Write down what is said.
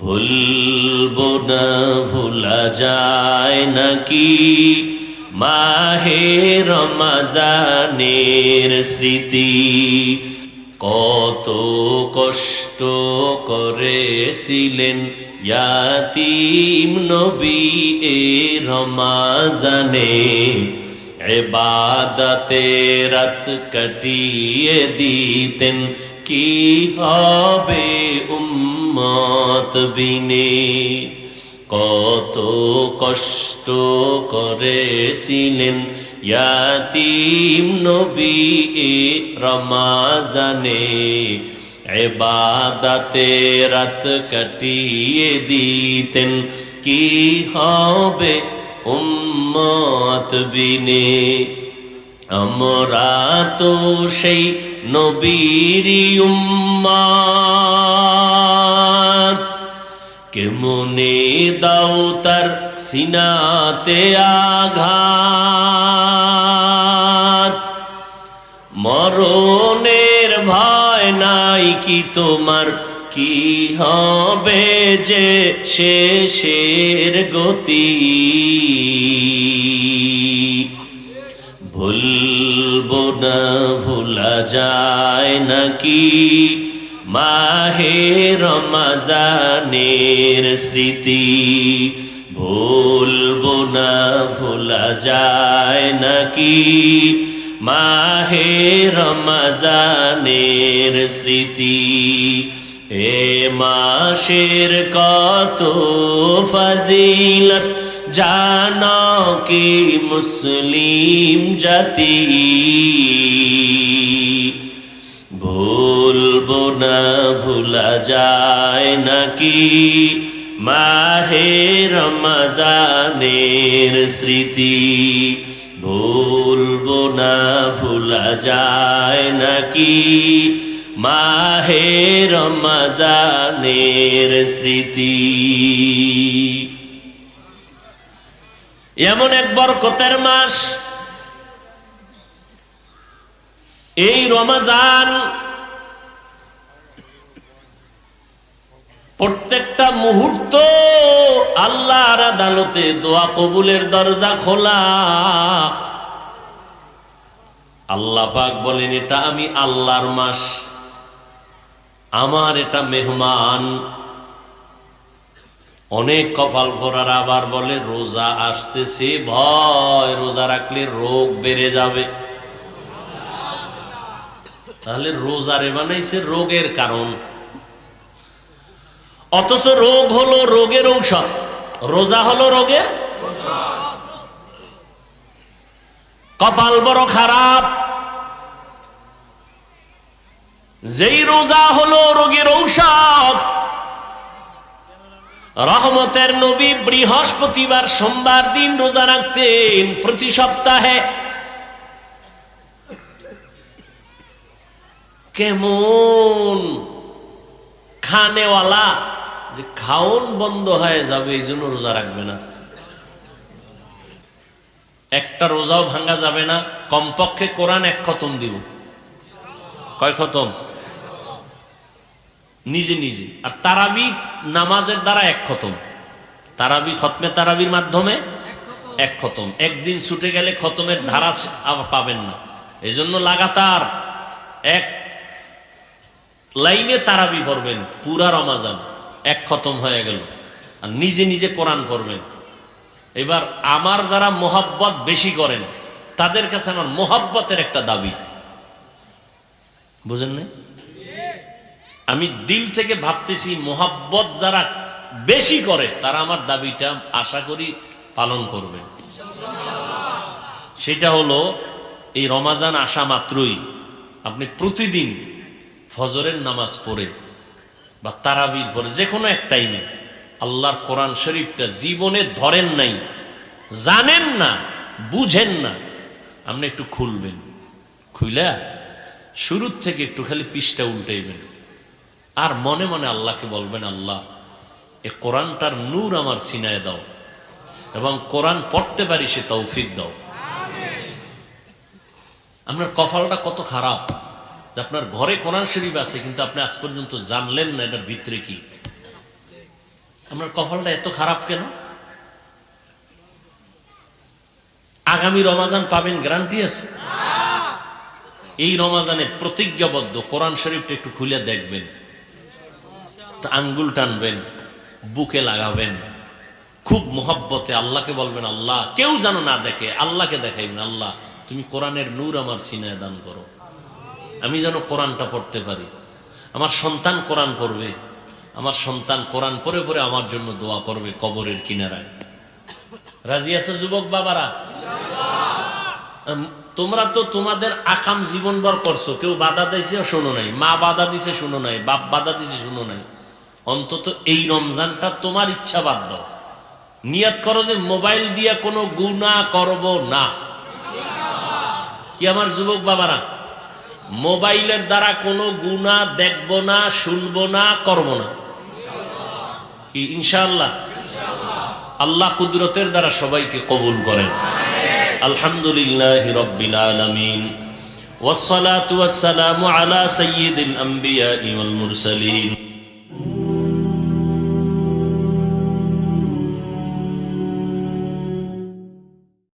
ভুলবো না, ভুলা যায় নাকি? মাহে রমাজানের স্মৃতি, কত কষ্ট করেছিলেন ইয়াতিম নবী এ রমাজানে। এবাদতে রাত কাটিয়ে দিতেন কি হবে উম্মত বিনে? কত কষ্ট করেছিলেন ইয়াতিম নবী এ রমাজানে। এবাদাতে রাত কাটিয়ে দিতেন, কি হবে উম্মত বিনে? আমরা তো সেই নবীরি কেমনে দাও তার সিনাতে আঘাত? মরণের ভয় নাই কি তোমার? কি হবে যে শেষের গতি? ভুলবো না ভুলা যায় নাকি? মাহে রমাজানের স্মৃতি ভুলবো না ভুলা যায় নাকি? মাহে রমাজানের স্মৃতি, এ মাসের কত ফজিলত? জানো কি মুসলিম জাতি ভুলবো না ভুলা যায় নাকি মাহে রমজানের স্মৃতি ভুলবো না ভুলা যায় নাকি মাহে রমজানের স্মৃতি এমন এক বরকতের মাস। এই রমাজান প্রত্যেকটা মুহূর্ত আল্লাহর আদালতে দোয়া কবুলের দরজা খোলা। আল্লাহ পাক বলেন, এটা আমি আল্লাহর মাস। আমার এটা মেহমান। অনেক কপাল ভরার আবার বলে, রোজা আসতেছে, ভয়, রোজা রাখলে রোগ বেড়ে যাবে। তাহলে রোজারে বানাইছে রোগের কারণ। অথচ রোগ হলো রোগের ঔষধ। রোজা হলো রোগের কপাল বড় খারাপ। যেই রোজা হলো রোগের ঔষধ রহমতের নবী বৃহস্পতিবার সোমবার দিন রোজা রাখতেন প্রতি সপ্তাহে। কেমন খানেওয়ালা যে খাওন বন্ধ হয়ে যাবে, এই জন্য রোজা রাখবে না। একটা রোজাও ভাঙ্গা যাবে না, কমপক্ষে কোরআন এক খতম দিব। কয় খতম? নিজে নিজে। আর তারাবি নামাজের দ্বারা এক খতম। তারাবি খতমে তারাবির মাধ্যমে এক খতম। একদিন ছুটে গেলে খতমের ধারা পাবেন না। এজন্য লাগাতার এক লাইনে তারাবি পড়বেন, পুরা রমাজান এক খতম হয়ে গেল। আর নিজে নিজে কোরআন পড়বেন। এবার আমার যারা মোহাব্বত বেশি করেন, তাদের কাছে আমার মোহাব্বতের একটা দাবি। বুঝেন না আমি দিল থেকে ভাবতেছি মোহাব্বত যারা বেশি করে, তারা আমার দাবিটা আশা করি পালন করবে। সেটা হলো, এই রমাজান আসা মাত্রই আপনি প্রতিদিন ফজরের নামাজ পড়ে বা তারাবির পরে যে কোনো এক টাইমে। আল্লাহর কোরআন শরীফটা জীবনে ধরেন নাই, জানেন না, বুঝেন না, আপনি একটু খুলবেন। খুইলা শুরুর থেকে একটু খালি পৃষ্ঠা উল্টাইবেন। আর মনে মনে আল্লাহকে বলবেন, আল্লাহ এ কোরআনটার নূর আমার সিনায় দাও এবং কোরআন পড়তে পারি সে তৌফিক দাও। আপনার কপালটা কত খারাপ যে আপনার ঘরে কোরআন শরীফ আছে, কিন্তু আপনি আজ পর্যন্ত জানলেন না এটার ভিতরে কি। আপনার কপালটা এত খারাপ কেন? আগামী রমাজান পাবেন, গ্যারান্টি আছে? এই রমাজানে প্রতিজ্ঞাবদ্ধ কোরআন শরীফটা একটু খুলে দেখবেন। আঙ্গুল টানবেন, বুকে লাগাবেন। খুব মোহব্বতে আল্লাহকে বলবেন, আল্লাহ, কেউ যেন না দেখে, আল্লাহকে দেখাইবেন, আল্লাহ, তুমি কোরআনের নূর আমার সিনায় দান করো। আমি যেন কোরআনটা পড়তে পারি। আমার সন্তান কোরআন পড়বে। আমার সন্তান কোরআন পড়ে পড়ে আমার জন্য দোয়া করবে কবরের কিনারায়। রাজি আছো যুবক বাবারা? তোমরা তো তোমাদের আকাম জীবনভর করছ। কেউ বাধা দিয়েছে শোনো নাই, মা বাধা দিছে শুনো নাই, বাপ বাধা দিছে শুনো নাই। অন্তত এই রমজানটা তোমার ইচ্ছা বাদ দাও নিয়াত করো যে মোবাইল দিয়ে কোনো গুণা করব না কি আমার যুবক বাবারা মোবাইলের দ্বারা কোনো গুণা দেখব না শুনবো না করব না কি ইনশাআল্লাহ আল্লাহ কুদরতের দ্বারা সবাইকে কবুল করেন আলহামদুলিল্লাহ রব্বিল আলামিন والصلاة والسلام على سيد الأنبياء والمرسلين